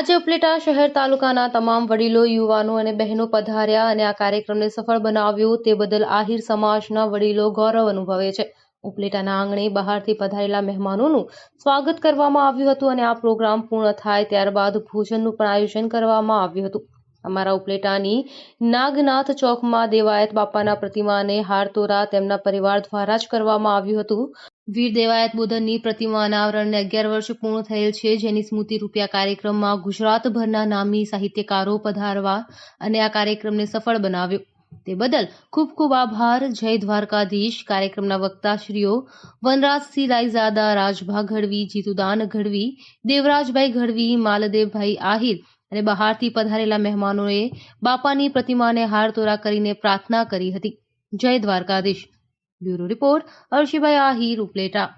આજે ઉપલેટા શહેર તાલુકાના તમામ વડીલો, યુવાનો અને બહેનો પધાર્યા અને આ કાર્યક્રમને સફળ બનાવ્યો. તે બદલ આહિર સમાજના વડીલો ગૌરવ અનુભવે છે. ઉપલેટાના આંગણે બહારથી પધારેલા મહેમાનોનું સ્વાગત કરવામાં આવ્યું હતું અને આ પ્રોગ્રામ પૂર્ણ થાય ત્યારબાદ ભોજનનું પણ આયોજન કરવામાં આવ્યું હતું. અમારા ઉપલેટાની નાગનાથ ચોકમાં દેવાયત બાપાના પ્રતિમાને હારતોરા તેમના પરિવાર દ્વારા જ કરવામાં આવ્યું હતું. વીર દેવાયત બોધનની પ્રતિમા અનાવરણને અગિયાર વર્ષ પૂર્ણ થયેલ છે, જેની સ્મૃતિ રૂપિયા કાર્યક્રમમાં ગુજરાતભરના નામી સાહિત્યકારો પધારવા અને આ કાર્યક્રમને સફળ બનાવ્યો. તે બદલ ખૂબ ખૂબ આભાર. જય દ્વારકાધીશ. કાર્યક્રમના વક્તાશ્રીઓ વનરાજસિંહ રાયઝાદા રાજભા ગઢવી જીતુદાન ગઢવી દેવરાજભાઈ ગઢવી માલદેવભાઈ આહિર અને બહારથી પધારેલા મહેમાનોએ બાપાની પ્રતિમાને હાર તોરા કરીને પ્રાર્થના કરી હતી. જય દ્વારકાધીશ. બ્યુરો રિપોર્ટ અર્ષિભાઈ આહિર ઉપલેટા